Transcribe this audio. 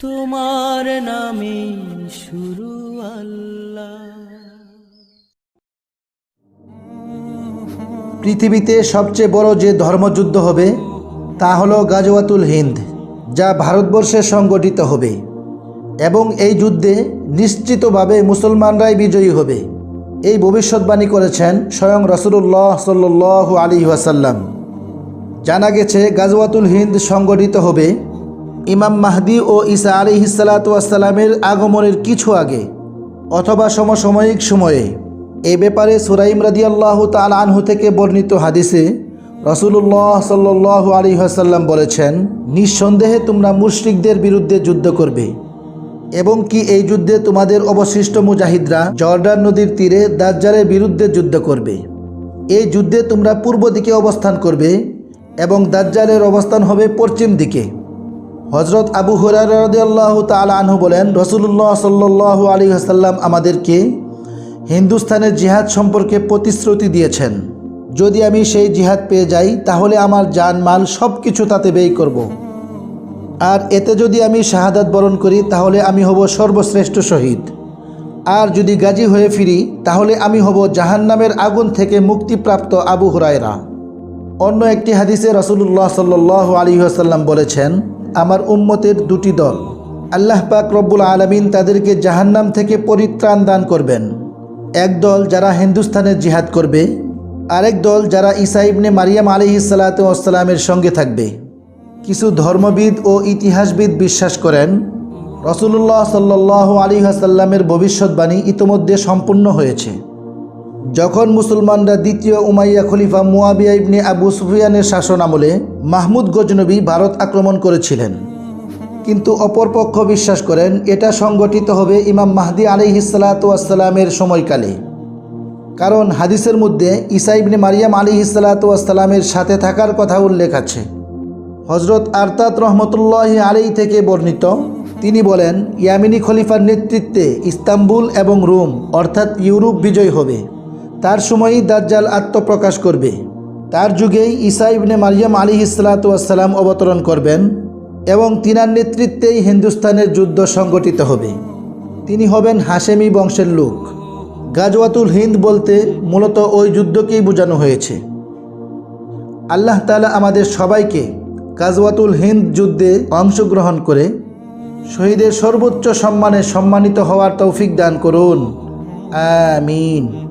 তোমার নামে শুরু আল্লাহ। পৃথিবীতে সবচেয়ে বড় যে ধর্মযুদ্ধ হবে, তা হলো গাজওয়াতুল হিন্দ, যা ভারতবর্ষে সংগঠিত হবে। এবং এই যুদ্ধে নিশ্চিতভাবে মুসলমানরাই বিজয়ী হবে। এই ভবিষ্যৎবাণী করেছেন স্বয়ং রসুল্লাহ সাল্লু আলী ওয়াসাল্লাম। জানা গেছে, গাজওয়াতুল হিন্দ সংগঠিত হবে ইমাম মাহদি ও ঈসা আলী হিসালাতামের আগমনের কিছু আগে অথবা সমসাময়িক সময়ে। এ ব্যাপারে সুরাইম রাদিয়াল্লাহু তাল আনহু থেকে বর্ণিত হাদিসে রসুল্লাহ সাল্লু আলী হাসাল্লাম বলেছেন, নিঃসন্দেহে তোমরা মুশরিকদের বিরুদ্ধে যুদ্ধ করবে এবং কি এই যুদ্ধে তোমাদের অবশিষ্ট মুজাহিদরা জর্ডান নদীর তীরে দাজ্জালের বিরুদ্ধে যুদ্ধ করবে। এই যুদ্ধে তোমরা পূর্ব দিকে অবস্থান করবে এবং দাজ্জালের অবস্থান হবে পশ্চিম দিকে। হজরত আবু হরারদাল্লাহ তাল আনহু বলেন রসুল্লাহ সাল্লাহ আলী হাসাল্লাম আমাদেরকে হিন্দুস্তানের জিহাদ সম্পর্কে প্রতিশ্রুতি দিয়েছেন। যদি আমি সেই জিহাদ পেয়ে যাই, তাহলে আমার জান, মাল সব কিছু তাতে ব্যয় করব। আর এতে যদি আমি শাহাদাত বরণ করি, তাহলে আমি হব সর্বশ্রেষ্ঠ শহীদ। আর যদি গাজী হয়ে ফিরি, তাহলে আমি হব জাহান্নামের আগুন থেকে মুক্তিপ্রাপ্ত আবু হুরায়রা। অন্য একটি হাদিসে রসুল্লাহ সাল্লাহ আলী আসাল্লাম বলেছেন আমার উম্মতের দুটি দল। আল্লাহ পাক রব্বুল আলমিন তাদেরকে জাহান্নাম থেকে পরিত্রাণ দান করবেন। এক দল যারা হিন্দুস্তানের জিহাদ করবে, আরেক দল যারা ঈসা ইবনে মারিয়াম আলী সালাতামের সঙ্গে থাকবে। কিছু ধর্মবিদ ও ইতিহাসবিদ বিশ্বাস করেন রসুল্লাহ সাল্লাহ আলী আসাল্লামের ভবিষ্যৎবাণী ইতোমধ্যে সম্পূর্ণ হয়েছে। যখন মুসলমানরা দ্বিতীয় উমাইয়া খলিফা মুয়াবিয়া ইবনে আবু সুফিয়ানের শাসন আমলে মাহমুদ গজনবী ভারত আক্রমণ করেছিলেন। কিন্তু অপরপক্ষ বিশ্বাস করেন, এটা সংগঠিত হবে ইমাম মাহদি আলি হিসালাতামের সময়কালে। কারণ হাদিসের মধ্যে ইসা ইবনে মারিয়াম আলী হিসালাতামের সাথে থাকার কথা উল্লেখ আছে। হজরত আরতাত রহমতুল্লাহ আলী থেকে বর্ণিত, তিনি বলেন, ইয়ামিনী খলিফার নেতৃত্বে ইস্তাম্বুল এবং রোম, অর্থাৎ ইউরোপ বিজয় হবে। তার সময়ই দাজ্জাল আত্মপ্রকাশ করবে। তার যুগেই ঈসা ইবনে মারিয়াম আলী ইসলাতাম অবতরণ করবেন এবং তিনার নেতৃত্বেই হিন্দুস্তানের যুদ্ধ সংগঠিত হবে। তিনি হবেন হাশেমি বংশের লোক। গাজওয়াতুল হিন্দ বলতে মূলত ওই যুদ্ধকেই বোঝানো হয়েছে। আল্লাহ তালা আমাদের সবাইকে গাজওয়াতুল হিন্দ যুদ্ধে অংশগ্রহণ করে শহীদের সর্বোচ্চ সম্মানে সম্মানিত হওয়ার তৌফিক দান করুন। আমিন।